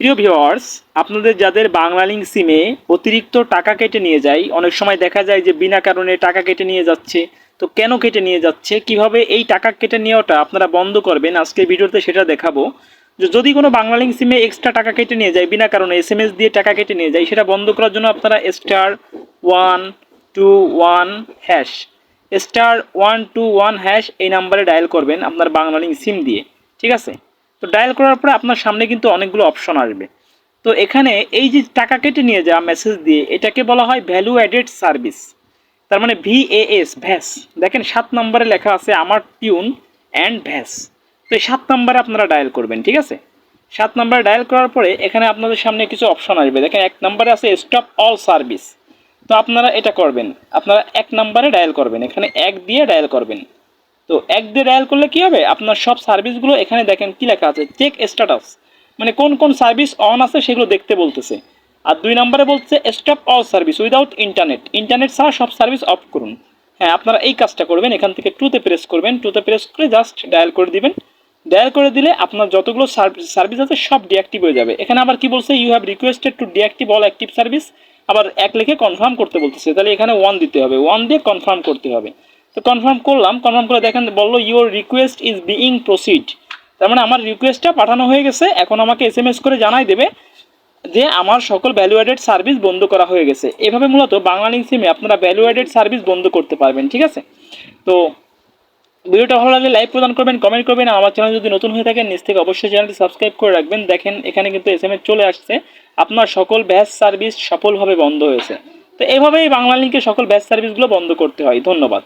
প্রিয় ভিওয়ার্স আপনাদের যাদের বাংলা লিঙ্ক সিমে অতিরিক্ত টাকা কেটে নিয়ে যায়, অনেক সময় দেখা যায় যে বিনা কারণে টাকা কেটে নিয়ে যাচ্ছে। তো কেন কেটে নিয়ে যাচ্ছে? কীভাবে এই টাকা কেটে নেওয়াটা আপনারা বন্ধ করবেন? আজকে ভিডিওতে সেটা দেখাবো। যে যদি কোনো বাংলা লিঙ্ক সিমে এক্সট্রা টাকা কেটে নিয়ে যায়, বিনা কারণে এস এম এস দিয়ে টাকা কেটে নিয়ে যায়, সেটা বন্ধ করার জন্য আপনারা star one two one hash star one two one hash এই নাম্বারে ডায়াল করবেন আপনার বাংলা লিঙ্ক সিম দিয়ে। ঠিক আছে? তো ডায়াল করার পরে আপনার সামনে কিন্তু অনেকগুলো অপশন আসবে। তো এখানে এই যে টাকা কেটে নিয়ে যাওয়া মেসেজ দিয়ে, এটাকে বলা হয় ভ্যালু অ্যাডেড সার্ভিস তার মানে ভি ভিএএস ভ্যাস। দেখেন, সাত নম্বরে লেখা আছে আমার টিউন অ্যান্ড ভ্যাস। তো এই সাত নম্বরে আপনারা ডায়াল করবেন, ঠিক আছে? সাত নম্বরে ডায়াল করার পরে এখানে আপনাদের সামনে কিছু অপশন আসবে। দেখেন, এক নম্বরে আছে স্টপ অল সার্ভিস তো আপনারা এটা করবেন। আপনারা এক নম্বরে ডায়াল করবেন। এখানে এক দিয়ে ডায়াল করবেন। তো এক দিয়ে ডায়াল করলে কি হবে? আপনার সব সার্ভিসগুলো এখানে দেখেন কি লেখা আছে? চেক স্ট্যাটাস মানে কোন কোন সার্ভিস অন আছে সেগুলো দেখতে বলতেছে। আর দুই নম্বরে বলছে stop all service without internet internet ছাড়া সব সার্ভিস অফ করুন। হ্যাঁ আপনারা এই কাজটা করবেন। এখান থেকে টুতে প্রেস করবেন। টুতে প্রেস করে জাস্ট ডায়াল করে দিবেন। ডায়াল করে দিলে আপনার যতগুলো সার্ভিস আছে সব ডিঅ্যাক্টিভ হয়ে যাবে। এখানে আবার কি বলছে? You have requested to deactive all active service আবার এক লিখে কনফার্ম করতে বলতেছে। তাহলে এখানে ওয়ান দিতে হবে। ওয়ান দিয়ে কনফার্ম করতে হবে। তো কনফার্ম করলাম কনফার্ম করে দেখেন বলল your request is being proceed তার মানে আমার রিকোয়েস্টটা পাঠানো হয়ে গেছে, এখন আমাকে এস এম এস করে জানাই দেবে যে আমার সকল ভ্যালু অ্যাডেড সার্ভিস বন্ধ করা হয়ে গেছে। এভাবে মূলত বাংলা লিঙ্ক সিমে আপনারা ভ্যালু অ্যাডেড সার্ভিস বন্ধ করতে পারবেন, ঠিক আছে? তো ভিডিওটা ভালো লাগলে লাইক প্রদান করবেন কমেন্ট করবেন আমার চ্যানেল যদি নতুন হয়ে থাকেন নিচ থেকে অবশ্যই চ্যানেলটি সাবস্ক্রাইব করে রাখবেন। দেখেন, এখানে কিন্তু এস চলে আসছে, আপনার সকল ব্যাস সার্ভিস সফলভাবে বন্ধ হয়েছে। তো এভাবেই বাংলা লিঙ্কে সকল ব্যাস সার্ভিসগুলো বন্ধ করতে হয়। ধন্যবাদ।